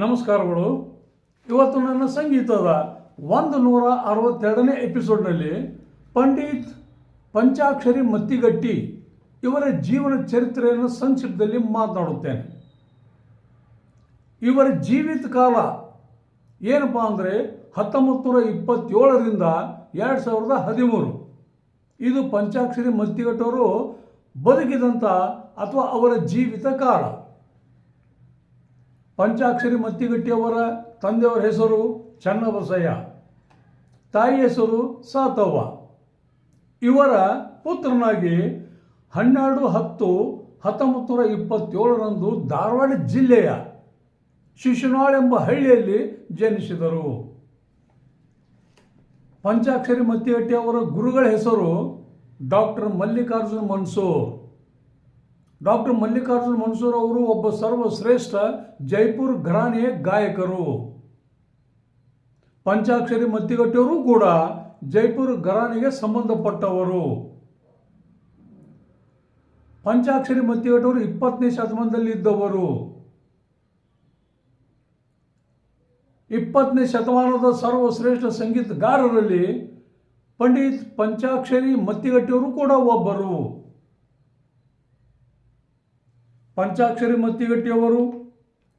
ನಮಸ್ಕಾರಗಳು. ಇವತ್ತು ನನ್ನ ಸಂಗೀತದ ಒಂದು ನೂರ ಅರವತ್ತೆರಡನೇ ಎಪಿಸೋಡ್ನಲ್ಲಿ ಪಂಡಿತ್ ಪಂಚಾಕ್ಷರಿ ಮತ್ತಿಗಟ್ಟಿ ಇವರ ಜೀವನ ಚರಿತ್ರೆಯನ್ನು ಸಂಕ್ಷಿಪ್ತದಲ್ಲಿ ಮಾತನಾಡುತ್ತೇನೆ. ಇವರ ಜೀವಿತ ಕಾಲ ಏನಪ್ಪ ಅಂದರೆ ಹತ್ತೊಂಬತ್ತು ನೂರ ಇಪ್ಪತ್ತೇಳರಿಂದ ಎರಡು ಸಾವಿರದ ಹದಿಮೂರು. ಇದು ಪಂಚಾಕ್ಷರಿ ಮತ್ತಿಗಟ್ಟವರು ಬದುಕಿದಂಥ ಅಥವಾ ಅವರ ಜೀವಿತ ಕಾಲ. ಪಂಚಾಕ್ಷರಿ ಮತ್ತಿಗಟ್ಟಿಯವರ ತಂದೆಯವರ ಹೆಸರು ಚನ್ನಬಸಯ್ಯ, ತಾಯಿ ಹೆಸರು ಸಾತವ್ವ. ಇವರ ಪುತ್ರನಾಗಿ ಹನ್ನೆರಡು ಹತ್ತು ಹತ್ತೊಂಬತ್ತು ನೂರ ಇಪ್ಪತ್ತೇಳರಂದು ಧಾರವಾಡ ಜಿಲ್ಲೆಯ ಶಿಶುನಾಳ್ ಎಂಬ ಹಳ್ಳಿಯಲ್ಲಿ ಜನಿಸಿದರು. ಪಂಚಾಕ್ಷರಿ ಮತ್ತಿಗಟ್ಟಿಯವರ ಗುರುಗಳ ಹೆಸರು ಡಾಕ್ಟರ್ ಮಲ್ಲಿಕಾರ್ಜುನ್ ಮನ್ಸೂರ್. ಡಾಕ್ಟರ್ ಮಲ್ಲಿಕಾರ್ಜುನ್ ಮನ್ಸೂರ್ ಅವರು ಒಬ್ಬ ಸರ್ವಶ್ರೇಷ್ಠ ಜೈಪುರ್ ಘರಾನೆಯ ಗಾಯಕರು. ಪಂಚಾಕ್ಷರಿ ಮತ್ತಿಗಟ್ಟಿಯವರು ಕೂಡ ಜೈಪುರ್ ಘರಾನೆಗೆ ಸಂಬಂಧಪಟ್ಟವರು. ಪಂಚಾಕ್ಷರಿ ಮತ್ತಿಗಟ್ಟವರು ಇಪ್ಪತ್ತನೇ ಶತಮಾನದಲ್ಲಿ ಇದ್ದವರು. ಇಪ್ಪತ್ತನೇ ಶತಮಾನದ ಸರ್ವಶ್ರೇಷ್ಠ ಸಂಗೀತಗಾರರಲ್ಲಿ ಪಂಡಿತ್ ಪಂಚಾಕ್ಷರಿ ಮತ್ತಿಗಟ್ಟಿಯವರು ಕೂಡ ಒಬ್ಬರು. ಪಂಚಾಕ್ಷರಿ ಮತ್ತಿಗಟ್ಟಿಯವರು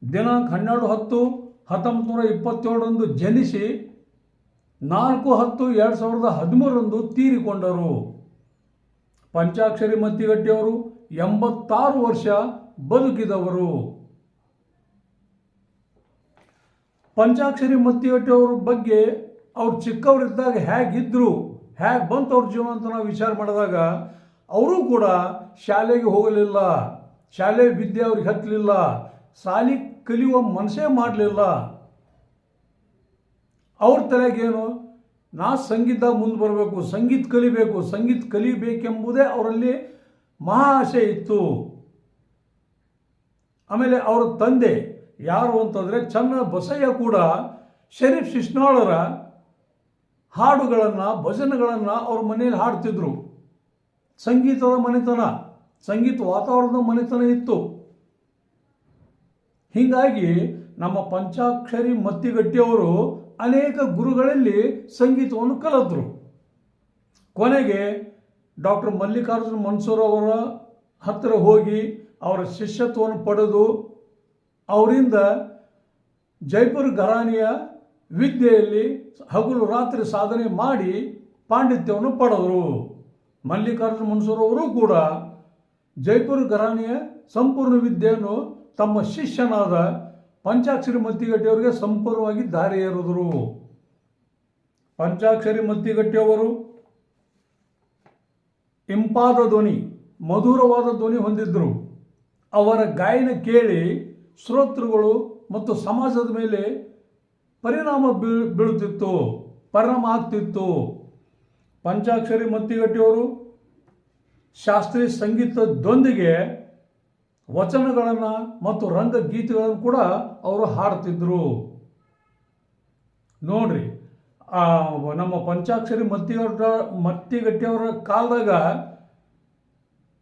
ದಿನಾಂಕ ಹನ್ನೆರಡು ಹತ್ತು ಹತ್ತೊಂಬತ್ತು ನೂರ ಇಪ್ಪತ್ತೇಳರಂದು ಜನಿಸಿ ನಾಲ್ಕು ಹತ್ತು ಎರಡು ಸಾವಿರದ ಹದಿಮೂರರಂದು ತೀರಿಕೊಂಡರು. ಪಂಚಾಕ್ಷರಿ ಮತ್ತಿಗಟ್ಟಿಯವರು ಎಂಬತ್ತಾರು ವರ್ಷ ಬದುಕಿದವರು. ಪಂಚಾಕ್ಷರಿ ಮತ್ತಿಗಟ್ಟಿಯವ್ರ ಬಗ್ಗೆ ಅವ್ರು ಚಿಕ್ಕವರಿದ್ದಾಗ ಹೇಗಿದ್ದರು ಹೇಗೆ ಬಂತು ಅವ್ರ ಜೀವನ ಅಂತ ನಾವು ವಿಚಾರ ಮಾಡಿದಾಗ, ಅವರು ಕೂಡ ಶಾಲೆಗೆ ಹೋಗಲಿಲ್ಲ. ಶಾಲೆ ವಿದ್ಯೆ ಅವ್ರಿಗೆ ಹತ್ತಲಿಲ್ಲ ಸಾಲಿ ಕಲಿಯುವ ಮನಸ್ಸೇ ಮಾಡಲಿಲ್ಲ. ಅವ್ರ ತಲೆಗೇನು ನಾ ಸಂಗೀತ ಮುಂದೆ ಬರಬೇಕು, ಸಂಗೀತ ಕಲಿಬೇಕು, ಸಂಗೀತ ಕಲಿಬೇಕೆಂಬುದೇ ಅವರಲ್ಲಿ ಮಹಾ ಆಸೆ ಇತ್ತು. ಆಮೇಲೆ ಅವರ ತಂದೆ ಯಾರು ಅಂತಂದರೆ ಚನ್ನ ಬಸಯ್ಯ ಕೂಡ ಶರೀಫ್ ಶಿಷ್ಣಾಳರ ಹಾಡುಗಳನ್ನು, ಭಜನೆಗಳನ್ನು ಅವ್ರ ಮನೆಯಲ್ಲಿ ಹಾಡ್ತಿದ್ರು. ಸಂಗೀತದ ಮನೆತನ. ಸಂಗೀತ ವಾತಾವರಣದ ಮನೆತನ ಇತ್ತು. ಹೀಗಾಗಿ ನಮ್ಮ ಪಂಚಾಕ್ಷರಿ ಮತ್ತಿಗಟ್ಟಿಯವರು ಅನೇಕ ಗುರುಗಳಲ್ಲಿ ಸಂಗೀತವನ್ನು ಕಲಿತರು. ಕೊನೆಗೆ ಡಾಕ್ಟರ್ ಮಲ್ಲಿಕಾರ್ಜುನ ಮನ್ಸೂರ್ ಅವರ ಹತ್ತಿರ ಹೋಗಿ ಅವರ ಶಿಷ್ಯತ್ವವನ್ನು ಪಡೆದು ಅವರಿಂದ ಜೈಪುರ್ ಘರಾನಿಯ ವಿದ್ಯೆಯಲ್ಲಿ ಹಗಲು ರಾತ್ರಿ ಸಾಧನೆ ಮಾಡಿ ಪಾಂಡಿತ್ಯವನ್ನು ಪಡೆದರು. ಮಲ್ಲಿಕಾರ್ಜುನ ಮನ್ಸೂರ್ ಅವರು ಕೂಡ ಜೈಪುರ್ ಘರಾಣೆಯ ಸಂಪೂರ್ಣ ವಿದ್ಯೆಯನ್ನು ತಮ್ಮ ಶಿಷ್ಯನಾದ ಪಂಚಾಕ್ಷರಿ ಮತ್ತಿಗಟ್ಟಿಯವರಿಗೆ ಸಂಪೂರ್ಣವಾಗಿ ದಾರಿ ಏರಿದರು. ಪಂಚಾಕ್ಷರಿ ಮತ್ತಿಗಟ್ಟಿಯವರು, ಇಂಪಾದ ಧ್ವನಿ, ಮಧುರವಾದ ಧ್ವನಿ ಹೊಂದಿದ್ದರು ಅವರ ಗಾಯನ ಕೇಳಿ ಶ್ರೋತೃಗಳು ಮತ್ತು ಸಮಾಜದ ಮೇಲೆ ಪರಿಣಾಮ ಬೀಳ್, ಬೀಳುತ್ತಿತ್ತು, ಪರಿಣಾಮ ಆಗ್ತಿತ್ತು. ಪಂಚಾಕ್ಷರಿ ಮತ್ತಿಗಟ್ಟಿಯವರು ಶಾಸ್ತ್ರೀಯ ಸಂಗೀತದೊಂದಿಗೆ ವಚನಗಳನ್ನು ಮತ್ತು ರಂಗಗೀತೆಗಳನ್ನು ಕೂಡ ಅವರು ಹಾಡ್ತಿದ್ರು. ನೋಡ್ರಿ ನಮ್ಮ ಪಂಚಾಕ್ಷರಿ ಮತ್ತಿಗಟ್ಟ ಮತ್ತಿಗಟ್ಟಿಯವರ ಕಾಲದಾಗ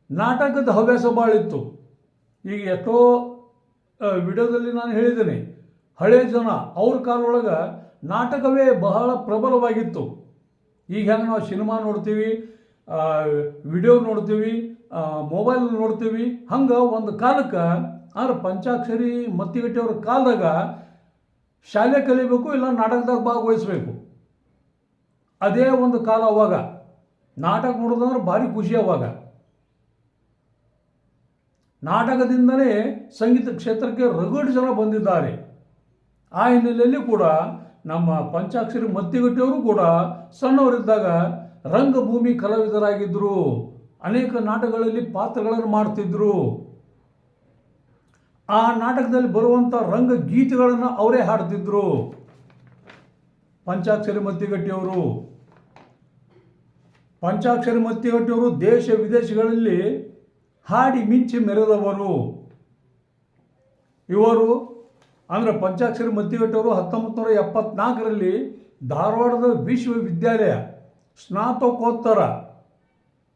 ನಾಟಕದ ಹವ್ಯಾಸ ಭಾಳ ಇತ್ತು ಈಗ ಎಷ್ಟೋ ವಿಡಿಯೋದಲ್ಲಿ ನಾನು ಹೇಳಿದ್ದೀನಿ, ಹಳೆ ಜನ ಅವ್ರ ಕಾಲೊಳಗೆ ನಾಟಕವೇ ಬಹಳ ಪ್ರಬಲವಾಗಿತ್ತು. ಈಗ ಹೆಂಗೆ ನಾವು ಸಿನಿಮಾ ನೋಡ್ತೀವಿ ವಿಡಿಯೋ ನೋಡ್ತೀವಿ ಮೊಬೈಲ್ ನೋಡ್ತೀವಿ. ಹಂಗೆ ಒಂದು ಕಾಲಕ್ಕೆ ಆದ್ರೆ ಪಂಚಾಕ್ಷರಿ ಮತ್ತಿಗಟ್ಟಿಯವ್ರ ಕಾಲದಾಗ ಶಾಲೆ ಕಲಿಬೇಕು ಇಲ್ಲ ನಾಟಕದಾಗ ಭಾಗವಹಿಸ್ಬೇಕು. ಅದೇ ಒಂದು ಕಾಲ ಅವಾಗ. ನಾಟಕ ನೋಡೋದಂದ್ರೆ ಭಾರಿ ಖುಷಿ ಅವಾಗ. ನಾಟಕದಿಂದಲೇ ಸಂಗೀತ ಕ್ಷೇತ್ರಕ್ಕೆ ರಗಡ್ ಜನ ಬಂದಿದ್ದಾರೆ. ಆ ಹಿನ್ನೆಲೆಯಲ್ಲಿ ಕೂಡ ನಮ್ಮ ಪಂಚಾಕ್ಷರಿ ಮತ್ತಿಗಟ್ಟಿಯವರು ಕೂಡ ಸಣ್ಣವರಿದ್ದಾಗ ರಂಗಭೂಮಿ ಕಲಾವಿದರಾಗಿದ್ದರು ಅನೇಕ ನಾಟಕಗಳಲ್ಲಿ ಪಾತ್ರಗಳನ್ನು ಮಾಡ್ತಿದ್ರು. ಆ ನಾಟಕದಲ್ಲಿ ಬರುವಂಥ ರಂಗಗೀತೆಗಳನ್ನು ಅವರೇ ಹಾಡ್ತಿದ್ರು. ಪಂಚಾಕ್ಷರಿ ಮತ್ತಿಗಟ್ಟಿಯವರು ಪಂಚಾಕ್ಷರಿ ಮತ್ತಿಗಟ್ಟಿಯವರು ದೇಶ ವಿದೇಶಗಳಲ್ಲಿ ಹಾಡಿ ಮಿಂಚಿ ಮೆರೆದವರು. ಇವರು, ಅಂದರೆ ಪಂಚಾಕ್ಷರಿ ಮತ್ತಿಗಟ್ಟಿಯವರು ಹತ್ತೊಂಬತ್ತು ನೂರ ಎಪ್ಪತ್ನಾಲ್ಕರಲ್ಲಿ ಧಾರವಾಡದ ವಿಶ್ವವಿದ್ಯಾಲಯ ಸ್ನಾತಕೋತ್ತರ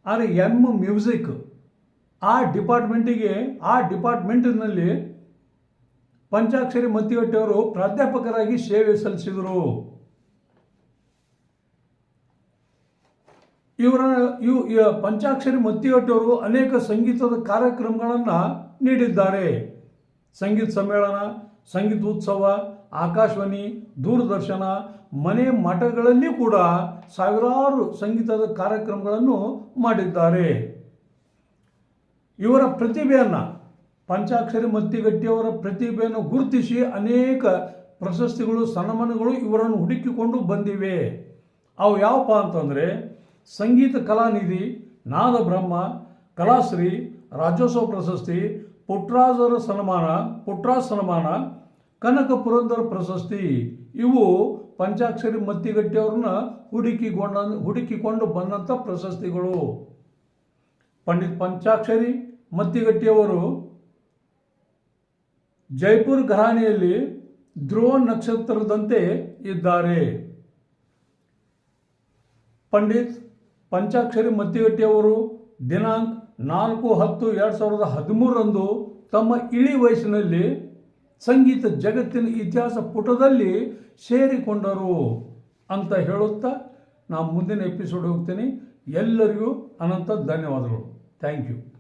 ಅಂದರೆ ಎಂ ಮ್ಯೂಸಿಕ್ ಆ ಡಿಪಾರ್ಟ್ಮೆಂಟಿಗೆ, ಆ ಡಿಪಾರ್ಟ್ಮೆಂಟಿನಲ್ಲಿ ಪಂಚಾಕ್ಷರಿ ಮತ್ತಿಗಟ್ಟಿಯವರು ಪ್ರಾಧ್ಯಾಪಕರಾಗಿ ಸೇವೆ ಸಲ್ಲಿಸಿದರು. ಇವರ, ಇವು ಪಂಚಾಕ್ಷರಿ ಮತ್ತಿಗಟ್ಟಿಯವರು ಅನೇಕ ಸಂಗೀತದ ಕಾರ್ಯಕ್ರಮಗಳನ್ನು ನೀಡಿದ್ದಾರೆ. ಸಂಗೀತ ಸಮ್ಮೇಳನ, ಸಂಗೀತ ಉತ್ಸವ ಆಕಾಶವಾಣಿ, ದೂರದರ್ಶನ, ಮನೆ ಮಠಗಳಲ್ಲಿ ಕೂಡ ಸಾವಿರಾರು ಸಂಗೀತದ ಕಾರ್ಯಕ್ರಮಗಳನ್ನು ಮಾಡಿದ್ದಾರೆ. ಇವರ ಪ್ರತಿಭೆಯನ್ನು ಪಂಚಾಕ್ಷರಿ ಮತ್ತಿಗಟ್ಟಿಯವರ ಪ್ರತಿಭೆಯನ್ನು ಗುರುತಿಸಿ ಅನೇಕ ಪ್ರಶಸ್ತಿಗಳು, ಸನ್ಮಾನಗಳು ಇವರನ್ನು ಹುಡುಕಿಕೊಂಡು ಬಂದಿವೆ. ಅವು ಯಾವಪ್ಪ ಅಂತಂದರೆ ಸಂಗೀತ ಕಲಾನಿಧಿ ನಾದಬ್ರಹ್ಮ, ಕಲಾಶ್ರೀ, ರಾಜ್ಯೋತ್ಸವ ಪ್ರಶಸ್ತಿ, ಪುಟ್ರಾಜರ ಸನ್ಮಾನ, ಪುಟ್ರಾಜ್ ಸನ್ಮಾನ ಕನಕ ಪುರಂದರ ಪ್ರಶಸ್ತಿ. ಇವು ಪಂಚಾಕ್ಷರಿ ಮತ್ತಿಗಟ್ಟಿಯವ್ರನ್ನ ಹುಡುಕಿಕೊಂಡ, ಹುಡುಕಿಕೊಂಡು ಬಂದಂಥ ಪ್ರಶಸ್ತಿಗಳು. ಪಂಡಿತ್ ಪಂಚಾಕ್ಷರಿ ಮತ್ತಿಗಟ್ಟಿಯವರು ಜೈಪುರ್ ಘರಾಣೆಯಲ್ಲಿ ಧ್ರುವ ನಕ್ಷತ್ರದಂತೆ ಇದ್ದಾರೆ. ಪಂಡಿತ್ ಪಂಚಾಕ್ಷರಿ ಮತ್ತಿಗಟ್ಟಿಯವರು ದಿನಾಂಕ ನಾಲ್ಕು ಹತ್ತು ಎರಡು ಸಾವಿರದ ಹದಿಮೂರರಂದು ತಮ್ಮ ಇಳಿ ವಯಸ್ಸಿನಲ್ಲಿ ಸಂಗೀತ ಜಗತ್ತಿನ ಇತಿಹಾಸ ಪುಟದಲ್ಲಿ ಸೇರಿಕೊಂಡರು ಅಂತ ಹೇಳುತ್ತಾ ನಾನು ಮುಂದಿನ ಎಪಿಸೋಡ್ ಹೋಗ್ತೀನಿ. ಎಲ್ಲರಿಗೂ ಅನಂತ ಧನ್ಯವಾದಗಳು. Thank you